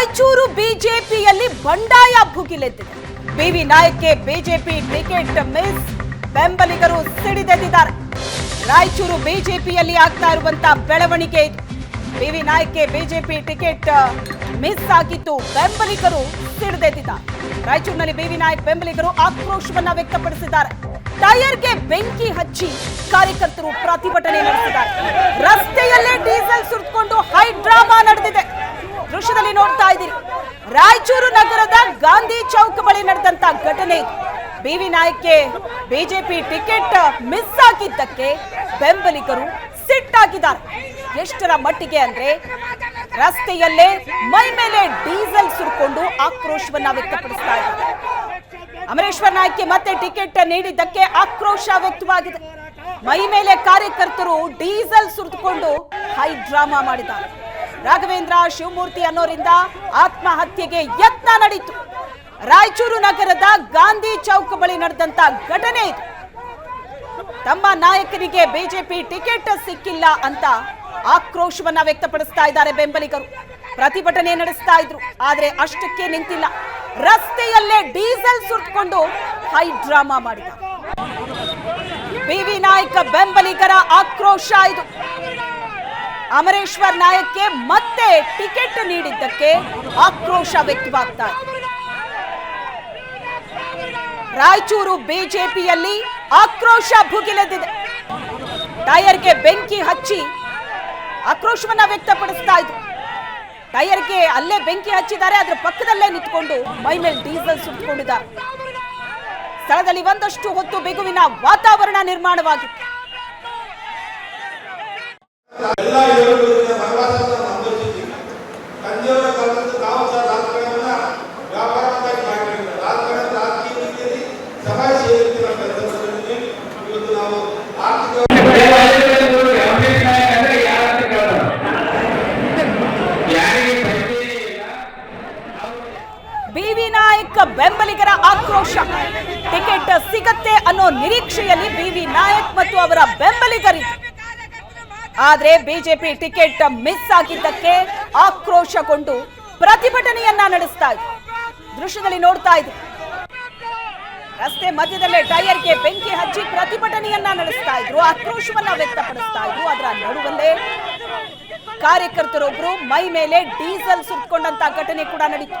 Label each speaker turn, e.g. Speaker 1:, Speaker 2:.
Speaker 1: ರಾಯಚೂರು ಬಿಜೆಪಿಯಲ್ಲಿ ಬಂಡಾಯ ಭುಗಿಲೆದ್ದಿದೆ. ಬಿವಿ ನಾಯಕ್ಗೆ ಬಿಜೆಪಿ ಟಿಕೆಟ್ ಮಿಸ್. ಬೆಂಬಲಿಗರು ಸಿಡಿದೆದ್ದಿದ್ದಾರೆ. ರಾಯಚೂರು ಬಿಜೆಪಿಯಲ್ಲಿ ಆಗ್ತಾ ಇರುವಂತ ಬೆಳವಣಿಗೆ ಬಿವಿ ನಾಯಕ್ಗೆ ಬಿಜೆಪಿ ಟಿಕೆಟ್ ಮಿಸ್ ಆಗಿದ್ದು ಬೆಂಬಲಿಗರು ಸಿಡಿದೆದ್ದಿದ್ದಾರೆ. ರಾಯಚೂರಿನಲ್ಲಿ ಬಿವಿ ನಾಯಕ್ ಬೆಂಬಲಿಗರು ಆಕ್ರೋಶವನ್ನ ವ್ಯಕ್ತಪಡಿಸಿದ್ದಾರೆ. ಟೈರ್ಗೆ ಬೆಂಕಿ ಹಚ್ಚಿ ಕಾರ್ಯಕರ್ತರು ಪ್ರತಿಭಟನೆ ನಡೆಸಿದ್ದಾರೆ. ರಸ್ತೆಯಲ್ಲೇ ಡೀಸೆಲ್ ಸುರಿದುಕೊಂಡು ಹೈ ಡ್ರಾಮಾ ನಡೆದಿದೆ. ದೃಶ್ಯದಲ್ಲಿ ನೋಡ್ತಾ ಇದ್ದೀರಿ. ರಾಯಚೂರು ನಗರದ ಗಾಂಧಿ ಚೌಕ್ ಬಳಿ ನಡೆದಂತ ಘಟನೆ ಬಿವಿ ನಾಯ್ಕೆ ಬಿಜೆಪಿ ಟಿಕೆಟ್ ಮಿಸ್ ಆಗಿದ್ದಕ್ಕೆ ಬೆಂಬಲಿಗರು ಸಿಟ್ಟಾಗಿದ್ದಾರೆ. ಎಷ್ಟರ ಮಟ್ಟಿಗೆ ಅಂದ್ರೆ ರಸ್ತೆಯಲ್ಲೇ ಮೈ ಮೇಲೆ ಡೀಸೆಲ್ ಸುರ್ಕೊಂಡು ಆಕ್ರೋಶವನ್ನ ವ್ಯಕ್ತಪಡಿಸ್ತಾ ಇದ್ದಾರೆ. ಅಮರೇಶ್ವರ್ ನಾಯ್ಕೆ ಮತ್ತೆ ಟಿಕೆಟ್ ನೀಡಿದ್ದಕ್ಕೆ ಆಕ್ರೋಶ ವ್ಯಕ್ತವಾಗಿದೆ. ಮೈ ಮೇಲೆ ಕಾರ್ಯಕರ್ತರು ಡೀಸೆಲ್ ಸುರಿದುಕೊಂಡು ಹೈ ಡ್ರಾಮಾ ಮಾಡಿದ್ದಾರೆ. ರಾಘವೇಂದ್ರ ಶಿವಮೂರ್ತಿ ಅನ್ನೋರಿಂದ ಆತ್ಮಹತ್ಯೆಗೆ ಯತ್ನ ನಡೀತು. ರಾಯಚೂರು ನಗರದ ಗಾಂಧಿ ಚೌಕ್ ಬಳಿ ನಡೆದಂತ ಘಟನೆ ಇದು. ತಮ್ಮ ನಾಯಕರಿಗೆ ಬಿಜೆಪಿ ಟಿಕೆಟ್ ಸಿಕ್ಕಿಲ್ಲ ಅಂತ ಆಕ್ರೋಶವನ್ನ ವ್ಯಕ್ತಪಡಿಸ್ತಾ ಇದ್ದಾರೆ ಬೆಂಬಲಿಗರು. ಪ್ರತಿಭಟನೆ ನಡೆಸ್ತಾ ಇದ್ರು, ಆದ್ರೆ ಅಷ್ಟಕ್ಕೆ ನಿಂತಿಲ್ಲ. ರಸ್ತೆಯಲ್ಲೇ ಡೀಸೆಲ್ ಸುರಿದುಕೊಂಡು ಹೈ ಡ್ರಾಮಾ ಮಾಡಿದ. ಬಿ ನಾಯಕ ಬೆಂಬಲಿಗರ ಆಕ್ರೋಶ ಇದು. ಅಮರೇಶ್ವರ್ ನಾಯಕ್ಗೆ ಮತ್ತೆ ಟಿಕೆಟ್ ನೀಡಿದ್ದಕ್ಕೆ ಆಕ್ರೋಶ ವ್ಯಕ್ತವಾಗ್ತಾ ಇದೆ. ರಾಯಚೂರು ಬಿಜೆಪಿಯಲ್ಲಿ ಆಕ್ರೋಶ ಭುಗಿಲೆದಿದೆ ಟೈರ್ಗೆ ಬೆಂಕಿ ಹಚ್ಚಿ ಆಕ್ರೋಶವನ್ನ ವ್ಯಕ್ತಪಡಿಸ್ತಾ ಇದ್ರು. ಟೈರ್ಗೆ ಅಲ್ಲೇ ಬೆಂಕಿ ಹಚ್ಚಿದ್ದಾರೆ, ಅದ್ರ ಪಕ್ಕದಲ್ಲೇ ನಿಂತ್ಕೊಂಡು ಮೈ ಮೇಲೆ ಡೀಸೆಲ್ ಸುಟ್ಕೊಂಡಿದ್ದಾರೆ. ಸ್ಥಳದಲ್ಲಿ ಒಂದಷ್ಟು ಹೊತ್ತು ಬಿಗುವಿನ ವಾತಾವರಣ ನಿರ್ಮಾಣವಾಗಿತ್ತು. ಬಿವಿ ನಾಯಕ್ ಬೆಂಬಲಿಗರ ಆಕ್ರೋಶ. ಟಿಕೆಟ್ ಸಿಗತ್ತೆ ಅನ್ನೋ ನಿರೀಕ್ಷೆಯಲ್ಲಿ ಬಿವಿ ನಾಯಕ್ ಮತ್ತು ಅವರ ಬೆಂಬಲಿಗರಿದ್ರು ಆದ್ರೆ ಬಿಜೆಪಿ ಟಿಕೆಟ್ ಮಿಸ್ ಆಗಿದ್ದಕ್ಕೆ ಆಕ್ರೋಶಗೊಂಡು ಪ್ರತಿಭಟನೆಯನ್ನ ನಡೆಸ್ತಾ ಇದ್ರು ದೃಶ್ಯದಲ್ಲಿ ನೋಡ್ತಾ ಇದೆ ರಸ್ತೆ ಮಧ್ಯದಲ್ಲೇ ಟೈರ್ಗೆ ಬೆಂಕಿ ಹಚ್ಚಿ ಪ್ರತಿಭಟನೆಯನ್ನ ನಡೆಸ್ತಾ ಇದ್ರು, ಆಕ್ರೋಶವನ್ನ ವ್ಯಕ್ತಪಡಿಸ್ತಾ ಇದ್ರು. ಅದರ ನಡುವಲ್ಲೇ ಕಾರ್ಯಕರ್ತರೊಬ್ರು ಮೈ ಮೇಲೆ ಡೀಸೆಲ್ ಸುತ್ತಕೊಂಡಂತ ಘಟನೆ ಕೂಡ ನಡೀತು.